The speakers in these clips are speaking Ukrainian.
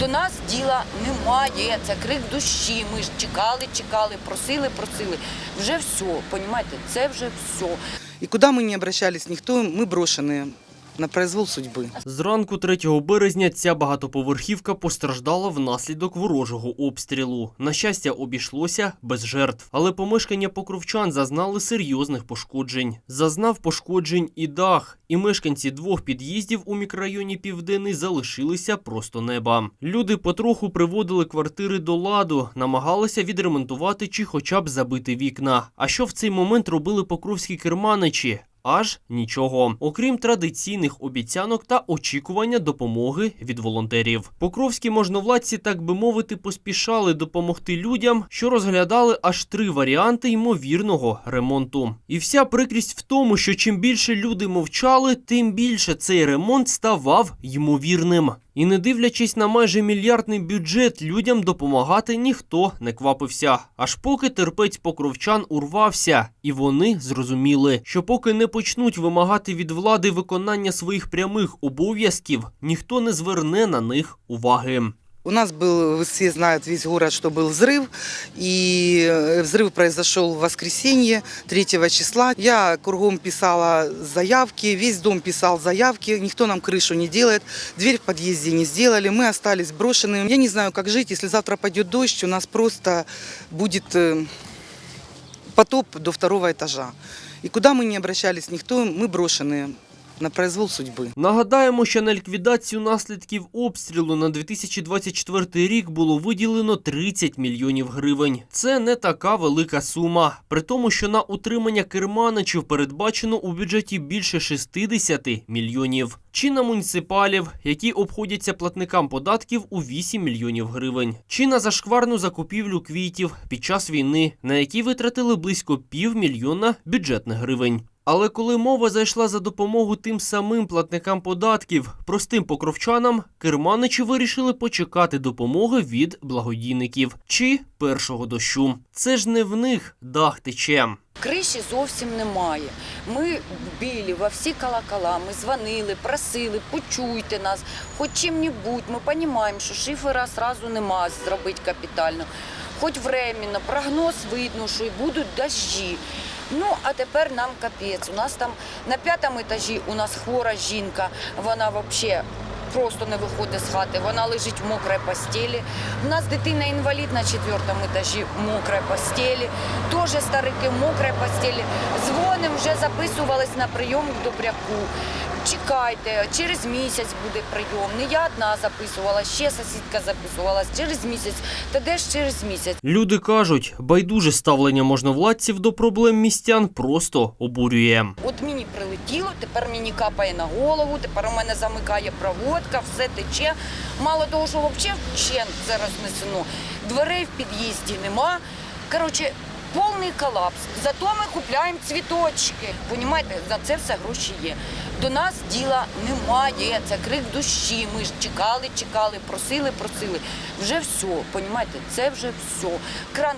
До нас діла немає. Це крик душі. Ми ж чекали, чекали, просили, просили. Вже все, понімаєте, це вже все. И куда мы не обращались, никто, мы брошенные на произвол судьбы. Зранку 3 березня ця багатоповерхівка постраждала внаслідок ворожого обстрілу. На щастя, обійшлося без жертв, але помешкання покровчан зазнали серйозних пошкоджень. Зазнав пошкоджень і дах, і мешканці двох під'їздів у мікрорайоні Південний залишилися просто неба. Люди потроху приводили квартири до ладу, намагалися відремонтувати чи хоча б забити вікна. А що в цей момент робили покровські керманичі? Аж нічого, окрім традиційних обіцянок та очікування допомоги від волонтерів. Покровські можновладці, так би мовити, поспішали допомогти людям, що розглядали аж три варіанти ймовірного ремонту. І вся прикрість в тому, що чим більше люди мовчали, тим більше цей ремонт ставав ймовірним. І не дивлячись на майже мільярдний бюджет, людям допомагати ніхто не квапився. Аж поки терпець покровчан урвався, і вони зрозуміли, що поки не почнуть вимагати від влади виконання своїх прямих обов'язків, ніхто не зверне на них уваги. У нас был, все знают, весь город, что был взрыв. И э, взрыв произошел в воскресенье 3 числа. Я кругом писала заявки, весь дом писал заявки. Никто нам крышу не делает. Дверь в подъезде не сделали. Мы остались брошенными. Я не знаю, как жить, если завтра пойдет дождь. У нас просто будет э, потоп до второго этажа. И куда мы не обращались, никто, мы брошенные на произвол судьбы. Нагадаємо, що на ліквідацію наслідків обстрілу на 2024 рік було виділено 30 мільйонів гривень. Це не така велика сума. При тому, що на утримання керманичів передбачено у бюджеті більше 60 мільйонів. Чи на муніципалів, які обходяться платникам податків у 8 мільйонів гривень, чи на зашкварну закупівлю квітів під час війни, на які витратили близько півмільйона бюджетних гривень. Але коли мова зайшла за допомогу тим самим платникам податків, простим покровчанам, керманичі вирішили почекати допомоги від благодійників чи першого дощу. Це ж не в них дах тече. Криші зовсім немає. Ми білі во всі колокола, ми дзвонили, просили, почуйте нас, хоч чим-небудь. Ми розуміємо, що шифера одразу нема зробити капітально. Хоч временно, прогноз видно, що й будуть дощі. Ну, а тепер нам капець. У нас там на п'ятому етажі у нас хвора жінка, вона взагалі просто не виходить з хати, вона лежить в мокрій постелі. У нас дитина інвалід на четвертому етажі в мокрій постелі, теж старики в мокрій постелі. Вже записувались на прийом к добряку. Чекайте, через місяць буде прийом. Не я одна записувалась, ще сусідка записувалась через місяць. Та де ж через місяць? Люди кажуть, байдуже ставлення можновладців до проблем містян просто обурює. От мені прилетіло, тепер мені капає на голову, тепер у мене замикає проводка, все тече. Мало того, що взагалі вчен це рознесено. Дверей в під'їзді нема. Коротше, повний колапс. Зато ми купляємо цвіточки. Понімаєте, за це все гроші є. До нас діла немає. Це крик душі. Ми ж чекали, чекали, просили, просили. Вже все, понімаєте, це вже все. Кран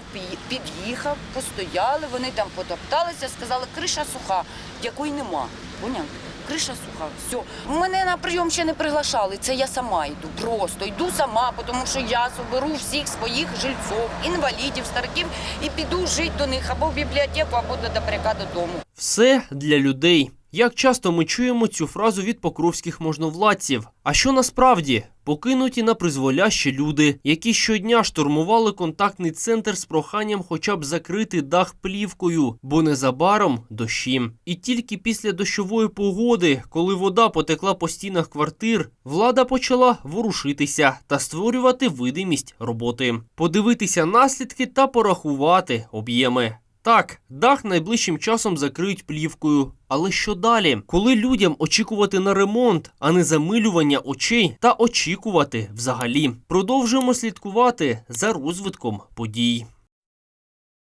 під'їхав, постояли, вони там потопталися, сказали, криша суха, якої нема. Поняли? Криша суха, все. Мене на прийом ще не приглашали. Це я сама йду. Просто йду сама, тому що я соберу всіх своїх жильців, інвалідів, стариків і піду жити до них або в бібліотеку, або до добряка додому. Все для людей. Як часто ми чуємо цю фразу від покровських можновладців? А що насправді покинуті на призволяще люди, які щодня штурмували контактний центр з проханням хоча б закрити дах плівкою, бо незабаром дощі. І тільки після дощової погоди, коли вода потекла по стінах квартир, влада почала ворушитися та створювати видимість роботи, подивитися наслідки та порахувати об'єми. Так, дах найближчим часом закриють плівкою. Але що далі? Коли людям очікувати на ремонт, а не замилювання очей та очікувати взагалі? Продовжуємо слідкувати за розвитком подій.